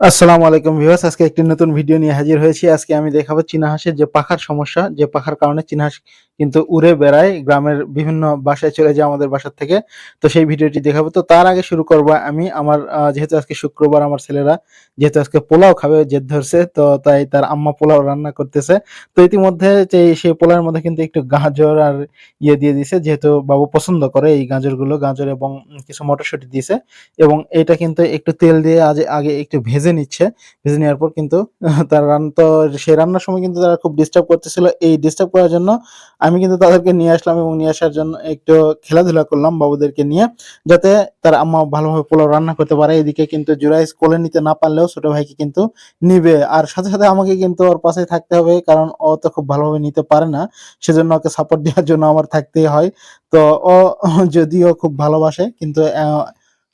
আসসালামু আলাইকুম ভিউয়ার্স, আজকে একটি নতুন ভিডিও নিয়ে হাজির হয়েছি। আজকে আমি দেখাবো চীনা হাঁসের যে পাখার সমস্যা, যে পাখার কারণে চীনা হাঁস কিন্তু উড়ে বেড়ায় গ্রামের বিভিন্ন বাসায় চলে যায় আমাদের বাসার থেকে। তো সেই ভিডিওটি দেখাবো। তো তার আগে শুরু করব আমি। আমার যেহেতু আজকে শুক্রবার আমার ছেলেরা, যেহেতু আজকে পোলাও খাবে, জেদ ধরছে, তো তাই তার আম্মা পোলাও রান্না করতেছে। তো ইতিমধ্যে যে সেই পোলাওর মধ্যে কিন্তু একটু গাজর আর ইয়ে দিয়ে দিছে যেহেতু বাবু পছন্দ করে এই গাজরগুলো, গাজর এবং কিছু মটরশুঁটি দিয়েছে। এবং এটা কিন্তু একটু তেল দিয়ে আজ আগে একটু ভেজে নিচ্ছে, ভেজে নেওয়ার পর কিন্তু তার রান্না তো সেই রান্নার সময় কিন্তু তারা খুব ডিস্টার্ব করতেছিল। এই ডিস্টার্ব করার জন্য আমি কিন্তু তাদেরকে নিয়ে আসলাম এবং নিয়ে আসার জন্য একটু খেলাধুলা করলাম বাবুদেরকে নিয়ে, যাতে তার আম্মা ভালোভাবে পোলাও রান্না করতে পারে। এদিকে কিন্তু জুরাইস কোলে নিতে না পারলেও ছোট ভাইকে কিন্তু নিবে। আর সাথে সাথে আমাকে কিন্তু ওর পাশে থাকতে হবে, কারণ ও তো খুব ভালোভাবে নিতে পারে না। সেজন্য ওকে সাপোর্ট দেওয়ার জন্য আমার থাকতেই হয়। তো ও যদিও খুব ভালোবাসে, কিন্তু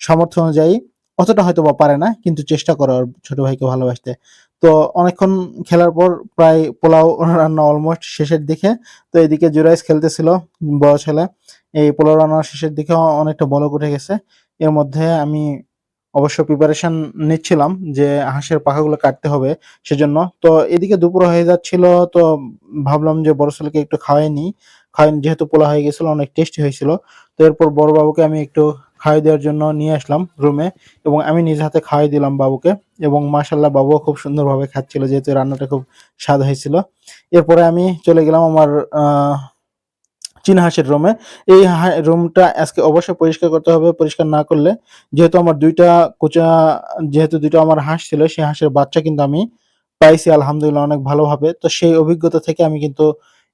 সামর্থ্য অনুযায়ী অতটা হয়তো বা পারে না, কিন্তু চেষ্টা করে ওর ছোট ভাইকে ভালোবাসতে। তো অনেকক্ষণ খেলার পর প্রায় পোলাও রান্না অলমোস্ট শেষের দিকে, তো এদিকে জুরাইস খেলতেছিল বড় ছেলে। এই পোলাও রান্না শেষের দিকে অনেকটা বলক উঠে গেছে। এর মধ্যে আমি অবশ্য প্রিপারেশন নিচ্ছিলাম যে হাঁসের পাখাগুলো কাটতে হবে সেজন্য। তো এদিকে দুপুর হয়ে যাচ্ছিল, তো ভাবলাম যে বড় ছেলেকে একটু খাওয়াই নিই। খাওয়াই যেহেতু পোলা হয়ে গেছিল, অনেক টেস্টি হয়েছিল। তো এরপর বড় বাবুকে আমি একটু খাওয়াই দেওয়ার জন্য নিয়ে আসলাম রুমে এবং আমি নিজ হাতে খাওয়াই দিলাম বাবুকে এবং মাশাল্লাহ বাবুও খুব সুন্দরভাবে খাচ্ছিল, যেহেতু রান্নাটা খুব স্বাদ হয়েছিল। এরপরে আমি চলে গেলাম আমার চীনা হাঁসের রুমে। এই রুমটা আজকে অবশ্যই পরিষ্কার করতে হবে, পরিষ্কার না করলে যেহেতু আমার দুইটা কোচা, যেহেতু দুটো আমার হাঁস ছিল সেই হাঁসের বাচ্চা কিন্তু আমি পাইছি আলহামদুলিল্লাহ অনেক ভালোভাবে। তো সেই অভিজ্ঞতা থেকে আমি কিন্তু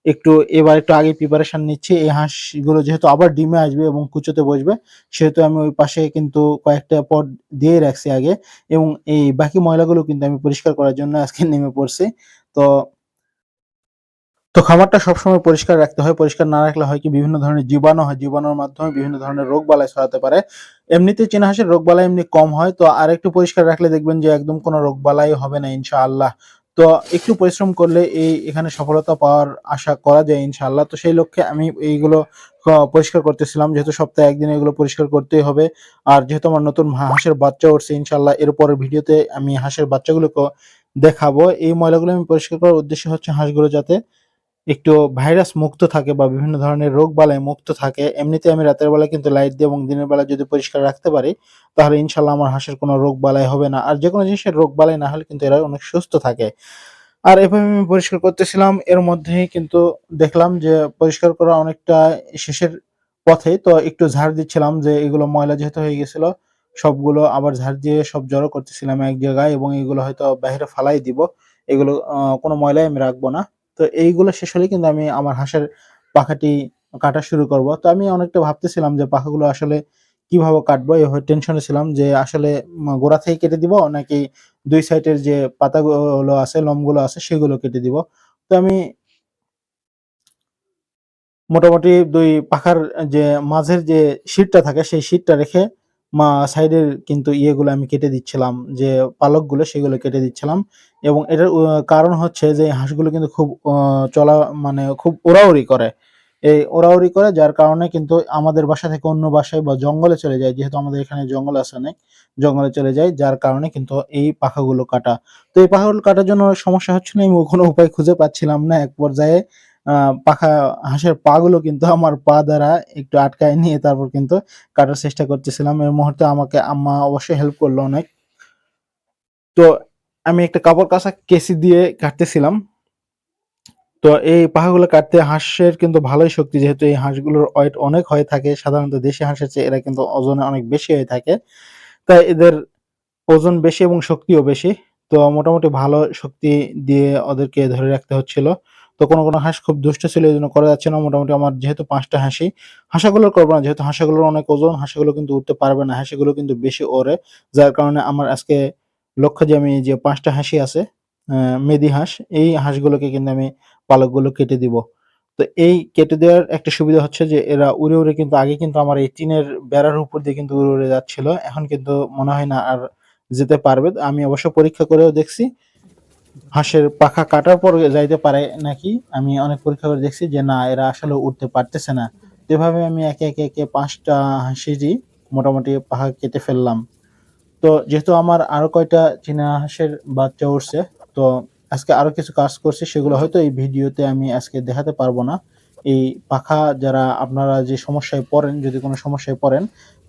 একটু, এবার একটু আগে প্রিপারেশন নিচ্ছি। এই হাঁসগুলো যেহেতু আবার ডিমে আসবে এবং কুচোতে বসবে, সেহেতু আমি ওই পাশে কিন্তু কয়েকটা পট দিয়ে রাখছি আগে এবং এই বাকি ময়লাগুলো কিন্তু আমি পরিষ্কার করার জন্য আজকে নেমে পড়ছি। তো তো খামারটা সবসময় পরিষ্কার রাখতে হয়। পরিষ্কার না রাখলে হয় কি, বিভিন্ন ধরনের জীবাণু হয়। জীবাণুর মাধ্যমে বিভিন্ন ধরনের রোগ বালাই ছড়াতে পারে। এমনিতে চীনা হাঁসের রোগ বালাই এমনি কম হয়। তো আর একটু পরিষ্কার রাখলে দেখবেন যে একদম কোনো রোগ বালাই হবে না, ইনশাআল্লাহ। তো একটু পরিশ্রম করলে এই এখানে সফলতা পাওয়ার আশা করা যায়, ইনশাআল্লাহ। তো সেই লক্ষ্যে আমি এইগুলো পরিষ্কার করতেছিলাম। যেহেতু সপ্তাহে একদিন এগুলো পরিষ্কার করতেই হবে। আর যেহেতু আমার নতুন হাঁসের বাচ্চা উঠছে, ইনশাআল্লাহ এর পরের ভিডিওতে আমি হাঁসের বাচ্চাগুলোকে দেখাবো। এই ময়লাগুলো আমি পরিষ্কার করার উদ্দেশ্য হচ্ছে হাঁসগুলো যাতে একটু ভাইরাস মুক্ত থাকে বা বিভিন্ন ধরনের রোগ বালাই মুক্ত থাকে, এমনিতে আমি রাতের বেলা কিন্তু লাইট দিয়ে এবং দিনের বেলা যদি পরিষ্কার রাখতে পারি, তাহলে ইনশাল্লাহ আমার হাঁসের কোনো রোগ বালাই হবে না। আর যে কোনো জিনিসের রোগ বালাই না হলে কিন্তু এরা অনেক সুস্থ থাকে। আর এভাবে আমি পরিষ্কার করতেছিলাম, এর মধ্যেই কিন্তু দেখলাম যে পরিষ্কার করা অনেকটা শেষের পথে, তো একটু ঝাড় দিচ্ছিলাম যে এগুলো ময়লা যেহেতু হয়ে গেছিল, সবগুলো আবার ঝাড় দিয়ে সব জড়ো করতেছিলাম এক জায়গায় এবং এগুলো হয়তো বাইরে ফালাই দিব। এগুলো কোনো ময়লাই আমি রাখব না। তো এইগুলো শেষ হলে কিন্তু আমি আমার হাঁসের পাখাটি কাটা শুরু করব। তো আমি অনেকটা ভাবতেছিলাম যে পাখাগুলো আসলে কীভাবে কাটবো, এই টেনশনে ছিলাম যে আসলে গোড়া থেকে কেটে দিব নাকি দুই সাইডের যে পাতাগুলো আছে, লোমগুলো আছে, সেগুলো কেটে দিব। তো আমি মোটামুটি দুই পাখার যে মাঝের যে শীটটা থাকে, সেই শীটটা রেখে মা সাইডের কিন্তু ইয়েগুলো আমি কেটে দিচ্ছিলাম, যে পালকগুলো সেগুলো কেটে দিচ্ছিলাম এবং এটার কারণ হচ্ছে যে হাঁসগুলো কিন্তু খুব চলা মানে খুব ওড়াউড়ি করে। এই ওড়াউড়ি করে যার কারণে কিন্তু আমাদের বাসা থেকে অন্য বাসায় বা জঙ্গলে চলে যায়, যেহেতু আমাদের এখানে জঙ্গল আছে অনেক, জঙ্গলে চলে যায়, যার কারণে কিন্তু এই পাখাগুলো কাটা। তো এই পাখাগুলো কাটার জন্য সমস্যা হচ্ছিল আমি কোনো উপায় খুঁজে পাচ্ছিলাম না এক পর্যায়ে। পাখা, হাঁসের পা গুলো কিন্তু আমার পা দ্বারা একটু আটকায় নিয়ে তারপর কিন্তু কাটার চেষ্টা করতেছিলাম। এর মুহূর্তে আমাকে আম্মা অবশ্যই হেল্প করল অনেক। তো আমি একটা কাপড় কাঁচা কেসি দিয়ে কাটতেছিলাম। তো এই পাখাগুলো কাটতে হাঁসের কিন্তু ভালোই শক্তি, যেহেতু এই হাঁসগুলোর ওয়েট অনেক হয়ে থাকে। সাধারণত দেশি হাঁসের চেয়ে এরা কিন্তু ওজনে অনেক বেশি হয়ে থাকে। তাই এদের ওজন বেশি এবং শক্তিও বেশি। তো মোটামুটি ভালো শক্তি দিয়ে ওদেরকে ধরে রাখতে হচ্ছিল। তো কোনো কোনো হাঁস খুব দুষ্ট ছিল, এই জন্য করা যাচ্ছে না। মোটামুটি আমার যেহেতু পাঁচটা হাসি হাঁসাগুলোর করব না। যেহেতু হাঁসাগুলোর অনেক ওজন, হাঁসাগুলো কিন্তু উঠতে পারবে না, হাঁসিগুলো কিন্তু বেশি ওড়ে। যার কারণে আমার আজকে লক্ষ্য যে আমি যে পাঁচটা হাসি আছে মেদি হাঁস, এই হাঁসগুলোকে কিন্তু আমি পালকগুলো কেটে দিব। তো এই কেটে দেওয়ার একটা সুবিধা হচ্ছে যে, এরা উড়ে উড়ে কিন্তু আগে কিন্তু আমার এই টিনের বেড়ার উপর দিয়ে কিন্তু উড়ে উড়ে যাচ্ছিল। এখন কিন্তু মনে হয় না আর যেতে পারবে। আমি অবশ্য পরীক্ষা করেও দেখছি হাঁসের পাখা কাটার পর যাইতে পারে নাকি? আমি অনেক পরীক্ষা করে দেখছি যে না, এরা আসলে উঠতে পারতেছে না। তো এভাবে আমি একে একে একে পাঁচটা হাঁসিরই মোটামুটি পাখা কেটে ফেললাম। তো যেহেতু আমার আরও কয়টা চীনা হাঁসের বাচ্চা উঠছে তো আজকে আরও কিছু কাজ করছি, সেগুলো হয়তো এই ভিডিওতে আমি আজকে দেখাতে পারব না। এই পাখা যারা আপনারা যে সমস্যায় পড়েন, যদি কোনো সমস্যায় পড়েন,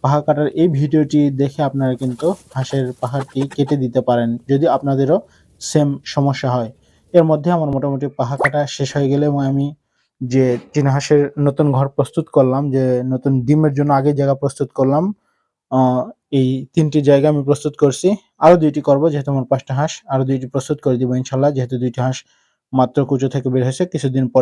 পাখা কাটার এই ভিডিওটি দেখে আপনারা কিন্তু হাঁসের পাহাড়টি কেটে দিতে পারেন। যদি আপনাদেরও সেম সমস্যা হয়। এর মধ্যে আমার মোটামুটি পাহা কাটা শেষ হয়ে গেলে এবং আমি যে চীনা হাঁসের নতুন ঘর প্রস্তুত করলাম, যে নতুন ডিমের জন্য আগে জায়গা প্রস্তুত করলাম এই তিনটি জায়গা আমি প্রস্তুত করছি। আরও দুইটি করব, যেহেতু আমার পাঁচটা হাঁস আরও দুইটি প্রস্তুত করে দিব ইনশাল্লাহ, যেহেতু দুইটি হাঁস মাত্র কুচো থেকে বের হয়েছে, কিছুদিন পর